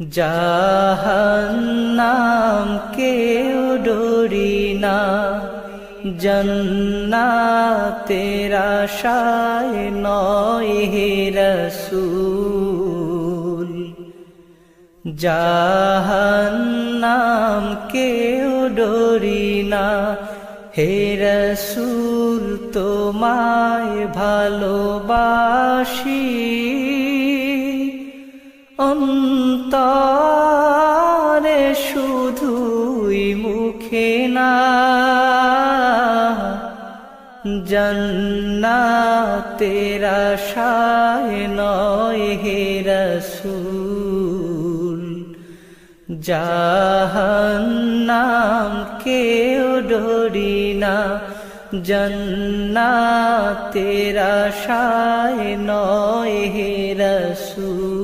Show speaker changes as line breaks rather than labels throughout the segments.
জাহান্নাম কেউ ডরি না। জন্নাতের আশায় নয় হে রসুল। জাহান্নাম কেউ ডরি না। হে রসুল, তোমায় ভালোবাসি। অন্তরে শুধুই মুখে না। জন্নাতের আশায় নয় হে রসুল, জাহান্নাম কেউ ডরি না। জন্নাতের আশায় নয় হে রসুল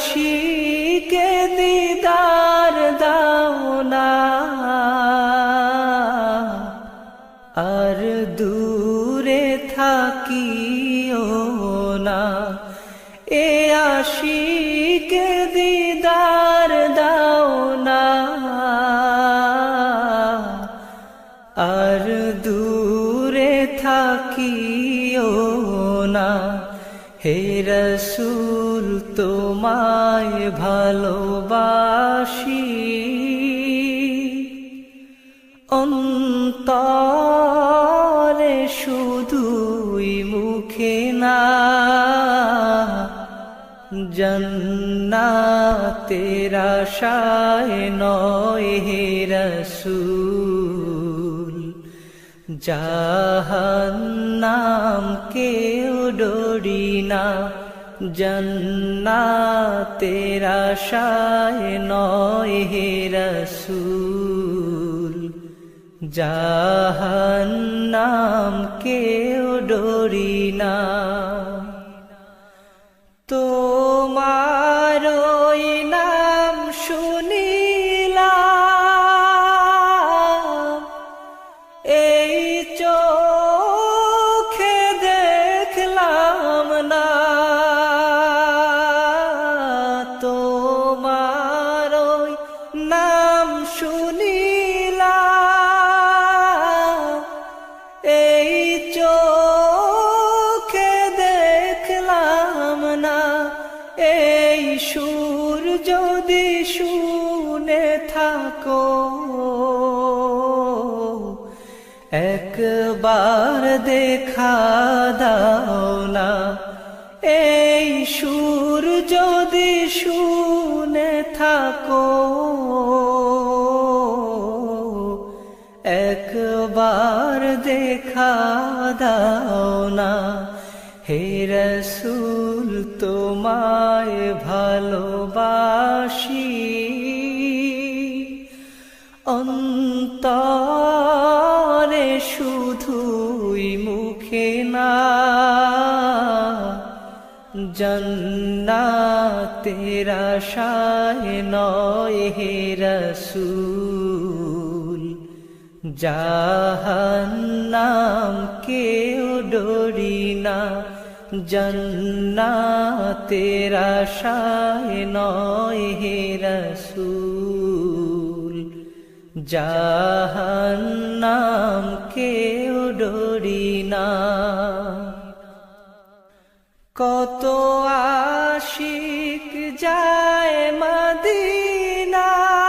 আশিকে দিদার দাও না। আর দূরে থাকিও না। এ আশিকে দিদার দাও না। আর দূরে থাকিও না। হে রসুল তোমায় ভালোবাসি। অন্তরে শুধুই মুখে না, জন্নাতের আশায় নয় হে রসুল। জাহান্নাম কেউ ডরি না। জন্নাতের আশায় নয় হে রসুল। জাহান্নাম কেউ ডরি না। নাম শুনিলা এই চোখে দেখলাম না। এই সুর যদি শুনে থাকো। একবার দেখা দাও না। এই সুর যদি শুনে থাকো। ভালোবাসি। অন্তরে শুধুই মুখে না জন্নাতের আশায় নয় হে রসুল। জাহান্নাম কেউ ডরি না জন্নাতের আশায় নয় হে রসুল। জাহান্নাম কেউ ডরি না। কত আশিক যায় মদিনায়।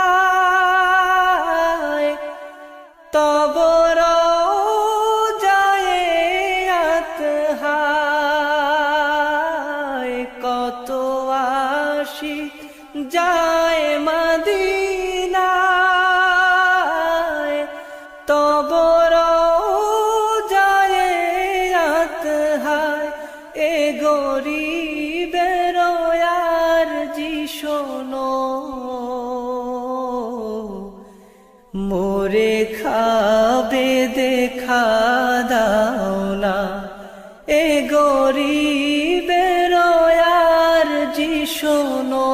যায় মদিনায় তবর যায় আর জি শোনো মোরে খাবে দেখা দাও না। এ জি শোনো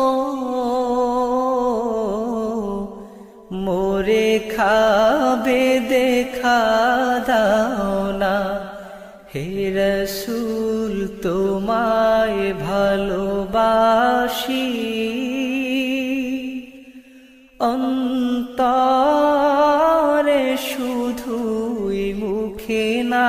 মোরে খাবে দেখা দাও না। হে রসুল তোমায় ভালোবাসি। অন্তরে শুধুই মুখে না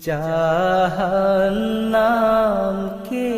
জাহান্নাম কেউ ডরি না